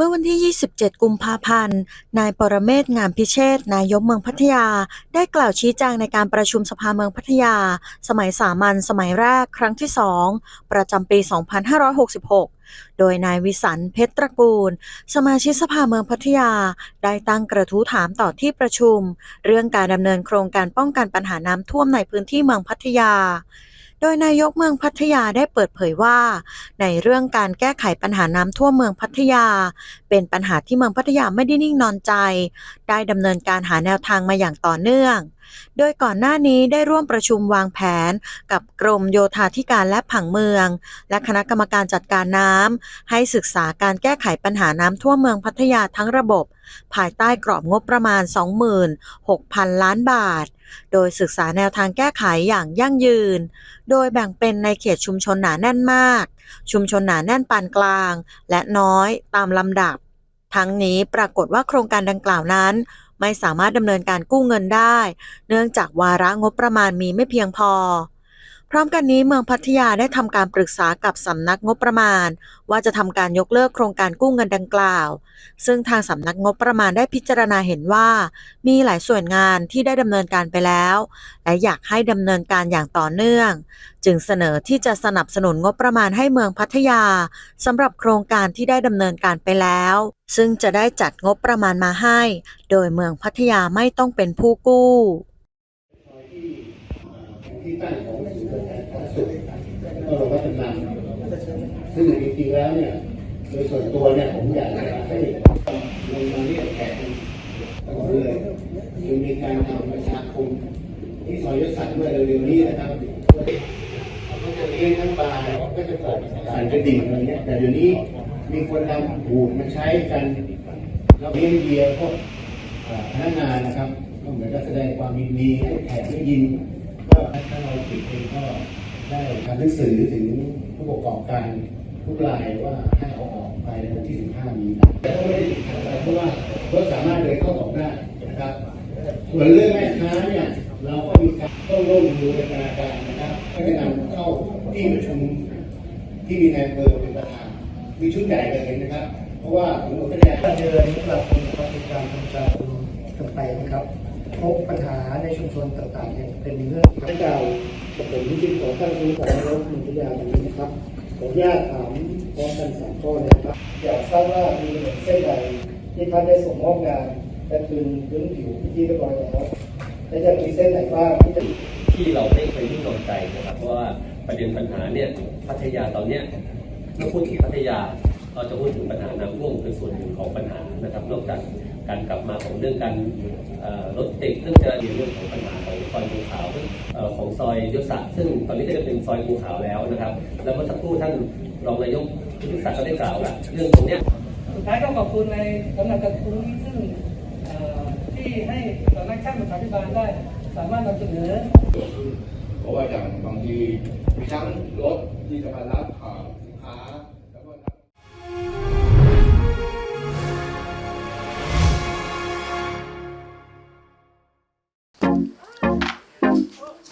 เมื่อวันที่ 27 กุมภาพันธ์ นายปรเมศงามพิเชษนายกเมืองพัทยา ได้กล่าวชี้แจงในการประชุมสภาเมืองพัทยา สมัยสามัญสมัยแรกครั้งที่2ประจำปี 2566โดยนายวิสันเพชรตระกูล สมาชิกสภาเมืองพัทยา ได้ตั้งกระทู้ถามต่อที่ประชุม เรื่องการดำเนินโครงการป้องกันปัญหาน้ำท่วมในพื้นที่เมืองพัทยา โดยนายกเมืองพัทยาได้เปิดเผยว่า ในเรื่องการแก้ไขปัญหาน้ำท่วมเมืองพัทยา เป็นปัญหาที่เมืองพัทยาไม่ได้นิ่งนอนใจ ได้ดำเนินการหาแนวทางมาอย่างต่อเนื่อง โดยก่อนหน้านี้ได้ร่วมประชุมวางแผน กับกรมโยธาธิการและผังเมือง และคณะกรรมการจัดการน้ำให้ศึกษาการแก้ไขปัญหาน้ำท่วมเมืองพัทยาทั้งระบบ ภายใต้กรอบงบประมาณ 26,000 ล้านบาท โดยศึกษาแนวทางแก้ไขอย่างยั่งยืน โดยแบ่งเป็นในเขตชุมชนหนาแน่นมาก ชุมชนหนาแน่นปานกลาง และน้อยตามลำดับ ทั้งนี้ปรากฏว่าโครงการดังกล่าวนั้น ไม่สามารถดำเนินการกู้เงินได้ เนื่องจากวาระงบประมาณมีไม่เพียงพอ พร้อมกันนี้เมืองพัทยาได้ทำการปรึกษากับสำนักงบประมาณ ว่าจะทำการยกเลิกโครงการกู้เงินดังกล่าว ซึ่งทางสำนักงบประมาณได้พิจารณาเห็นว่า มีหลายส่วนงานที่ได้ดำเนินการไปแล้ว และอยากให้ดำเนินการอย่างต่อเนื่อง จึงเสนอที่จะสนับสนุนงบประมาณให้เมืองพัทยาสำหรับโครงการที่ได้ดำเนินการไปแล้ว ซึ่งจะได้จัดงบประมาณมาให้ โดยเมืองพัทยาไม่ต้องเป็นผู้กู้ ที่ตั้งของศูนย์บริการสาธารณสุขก็โรงพยาบาลนำ ซึ่งจริงๆแล้วเนี่ยโดยส่วนตัวเนี่ยผมอยากจะให้ลงมาเรียกแขกก่อนเลยคือมีการทำประชาคมที่ซอยยศสันด้วยเร็วๆนี้นะครับเขาจะเลี้ยงทั้งปลาก็จะเกิดสารกระดิ่งอะไรเงี้ยแต่เดี๋ยวนี้มีคนนำหูมาใช้กันแล้วเลี้ยงเบียร์พวกอ่าพนักงานนะครับก็เหมือนกับแสดงความยินดีให้แขกได้ยินก็ถ้าเราติดเองก็ได้ทำหนังสือถึงผู้ประกอบการ ทุกรายว่าให้เอาออกภายในวันที่ 15 นี้นะแต่ก็ไม่ได้ติดขัดอะไรเพราะว่ารถสามารถเดินเข้าออกได้นะครับ ส่วนเรื่องแม่ค้าเนี่ยเราก็มีการต้องร่วมมือเป็นนาการนะครับก็จะนำเข้าที่ประชุมที่มีนายอำเภอเป็นประธาน มีชุดใหญ่เลยนะครับ เพราะว่าผมก็ได้การเดินกลับเป็นปฏิการทำการกันไปนะครับพบปัญหาในชุมชนต่างๆเนี่ยเป็นเรื่องที่เรากับผมที่จริงขอตั้งคำถามแล้วคุณพิยาอย่างนี้นะครับ ขออนุญาตถามพร้อมกันสามข้อนะครับ อยากทราบว่ามีถนนเส้นใดที่ท่านได้ส่งมอบงานและคืนพื้นผิวที่เรียบร้อยแล้วและจะมีเส้นไหนบ้างที่จะที่เราไม่เคยนิ่งนอนใจนะครับเพราะว่าประเด็นปัญหาเนี่ยพัทยาตอนเนี้ยเมื่อพูดถึงพัทยาเราจะพูดถึงปัญหาน้ำท่วมเป็นส่วนหนึ่งของปัญหานะครับนอกจากการกลับมาของเรื่องการรถติดซึ่งจะเรียนเรื่องของปัญหาของ ซอยภูขาวเอ่อของซอยยศศักดิ์ซึ่งตอนนี้ก็จะเป็นซอยภูขาวแล้วนะครับ แล้วเมื่อสักครู่ท่านรองนายกยุทธศักดิ์ก็ได้กล่าวแล้วเรื่องตรงเนี้ยสุดท้ายก็ขอบคุณในสำนักกระทู้นี้ซึ่งเอ่อที่ให้สำนักช่างประชาธิบาลได้ สามารถนำเสนอเพราะว่าอย่างบางทีมีทั้งรถที่จะมารับอ่าสินค้า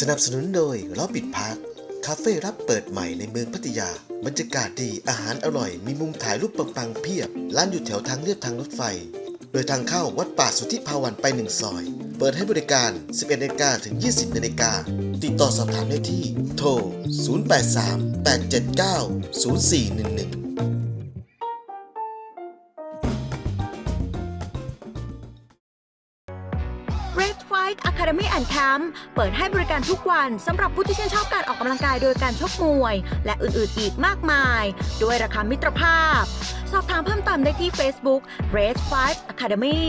สนับสนุนโดยล้อปิดพักคาเฟ่รับเปิดใหม่ในเมืองพัทยา บรรยากาศดีอาหารอร่อย มีมุมถ่ายรูปปังๆเพียบ ร้านอยู่แถวทางเลียบทางรถไฟ โดยทางเข้าวัดป่าสุทธิภาวันไปหนึ่งซอย เปิดให้บริการ 11นาฬิกาถึง 20นาฬิกาติดต่อสอบถามได้ที่ โทร 083 879 0411 Fight Academy and Camp เปิดให้บริการทุกวันสำหรับผู้ที่ชื่นชอบการออกกำลังกายโดยการชกมวย และอื่นๆอีกมากมาย ด้วยราคามิตรภาพ สอบถามเพิ่มเติมได้ที่ Facebook Red Fight Academy